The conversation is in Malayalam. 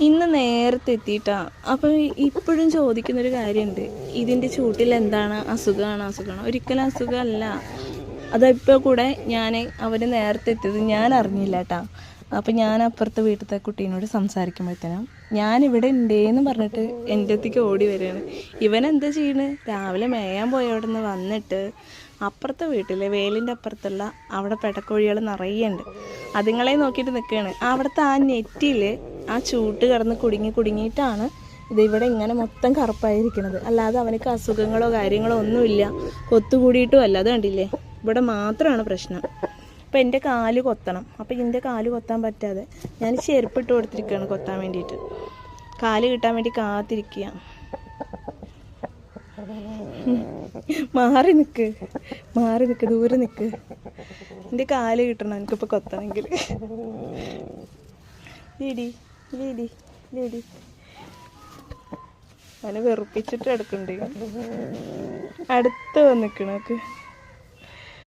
ഇന്ന് നേരത്തെ എത്തിയിട്ടാ അപ്പം ഇപ്പോഴും ചോദിക്കുന്നൊരു കാര്യമുണ്ട് ഇതിന്റെ ചൂട്ടിൽ എന്താണ് അസുഖമാണ് അസുഖമാണ് ഒരിക്കലും അസുഖമല്ല അതിപ്പോൾ കൂടെ ഞാൻ അവർ നേരത്തെ എത്തിയത് ഞാൻ അറിഞ്ഞില്ല കേട്ടാ അപ്പം ഞാൻ അപ്പുറത്തെ വീട്ടിലത്തെ കുട്ടീനോട് സംസാരിക്കുമ്പോഴത്തേനും ഞാൻ ഇവിടെ ഉണ്ടേന്ന് പറഞ്ഞിട്ട് എന്റെ അടുത്തേക്ക് ഓടി വരികയാണ് ഇവൻ എന്താ ചെയ്യണ്? രാവിലെ മേയാൻ പോയ അവിടെ നിന്ന് വന്നിട്ട് അപ്പുറത്തെ വീട്ടിലെ വേലിന്റെ അപ്പുറത്തുള്ള അവിടെ പെടക്കോഴികൾ നിറയുണ്ട് അതുങ്ങളെ നോക്കിയിട്ട് നിൽക്കുകയാണ് അവിടുത്തെ ആ നെറ്റിൽ ആ ചൂട്ട് കിടന്ന് കുടുങ്ങി കുടുങ്ങിയിട്ടാണ് ഇത് ഇവിടെ ഇങ്ങനെ മൊത്തം കറുപ്പായിരിക്കണത് അല്ലാതെ അവനക്ക് അസുഖങ്ങളോ കാര്യങ്ങളോ ഒന്നുമില്ല. കൊത്തുകൂടിയിട്ടും അല്ല അത് കണ്ടില്ലേ? ഇവിടെ മാത്രമാണ് പ്രശ്നം. അപ്പം എന്റെ കാൽ കൊത്തണം. അപ്പം എന്റെ കാൽ കൊത്താൻ പറ്റാതെ ഞാൻ ചെരുപ്പിട്ട് കൊടുത്തിരിക്കുകയാണ് കൊത്താൻ വേണ്ടിയിട്ട്. കാൽ കിട്ടാൻ വേണ്ടി കാത്തിരിക്കുക. മാറി നിൽക്ക് മാറി നിൽക്ക് ദൂരെ നിൽക്ക് എന്റെ കാൽ കിട്ടണം. എനിക്കിപ്പോൾ കൊത്തണമെങ്കിൽ ലേഡി ലേഡി ലീഡി. അവനെ വെറുപ്പിച്ചിട്ട് എടുക്കണ്ടേ അടുത്ത് വന്നിക്കണക്ക്